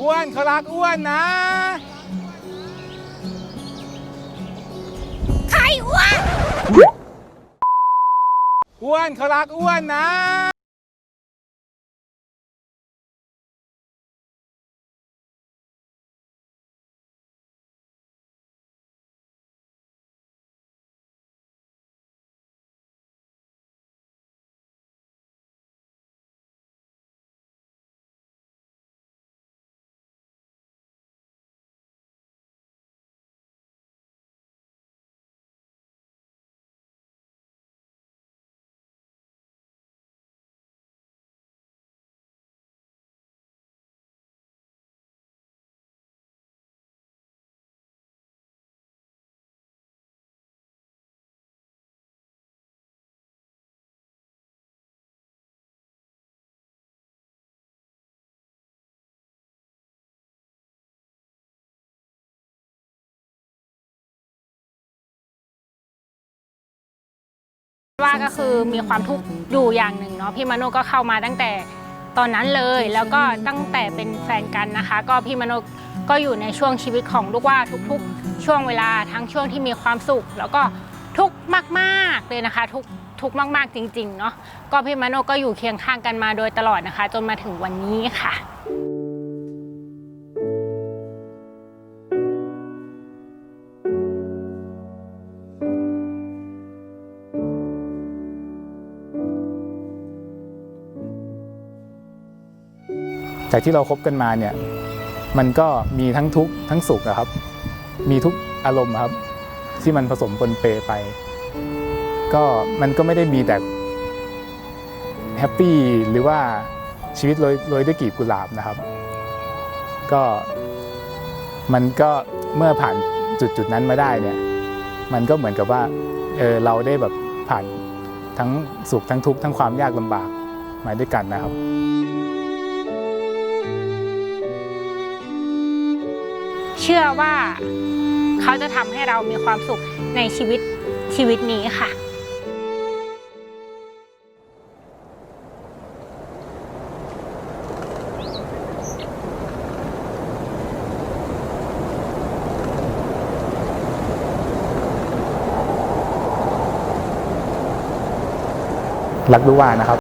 อ้วนเขารักอ้วนนะ ใครอ้วน อ้วนเขารักอ้วนนะ ว่าก็คือมีความทุกข์อยู่อย่างหนึ่งเนาะพี่มโนก็เข้ามาตั้งแต่ตอนนั้นเลย แล้วก็ตั้งแต่เป็นแฟนกันนะคะ ก็พี่มโนก็อยู่ในช่วงชีวิตของลูกว่าทุกๆ ช่วงเวลาทั้งช่วงที่มีความสุข แล้วก็ทุกข์มากๆเลยนะคะทุกทุกข์มากๆจริงๆเนาะก็พี่มโนก็อยู่เคียงข้างกันมาโดยตลอดนะคะ จนมาถึงวันนี้ค่ะ จากที่เราคบกันมาเนี่ยมันก็มีทั้งทุกข์ทั้งสุขอะครับ มีทุกอารมณ์ครับ ที่มันผสมปนเปไป ก็มันก็ไม่ได้มีแต่แฮปปี้หรือว่าชีวิตโรยยด้วยกลีบกุหลาบนะครับ ก็มันก็เมื่อผ่านจุดจุดนั้นมาได้เนี่ย มันก็เหมือนกับว่าเออเราได้แบบผ่านทั้งสุขทั้งทุกข์ทั้งความยากลำบากมาด้วยกันนะครับ เชื่อว่าเขาจะทำให้เรามีความสุขในชีวิตชีวิตนี้ค่ะ รักรู้ว่านะครับ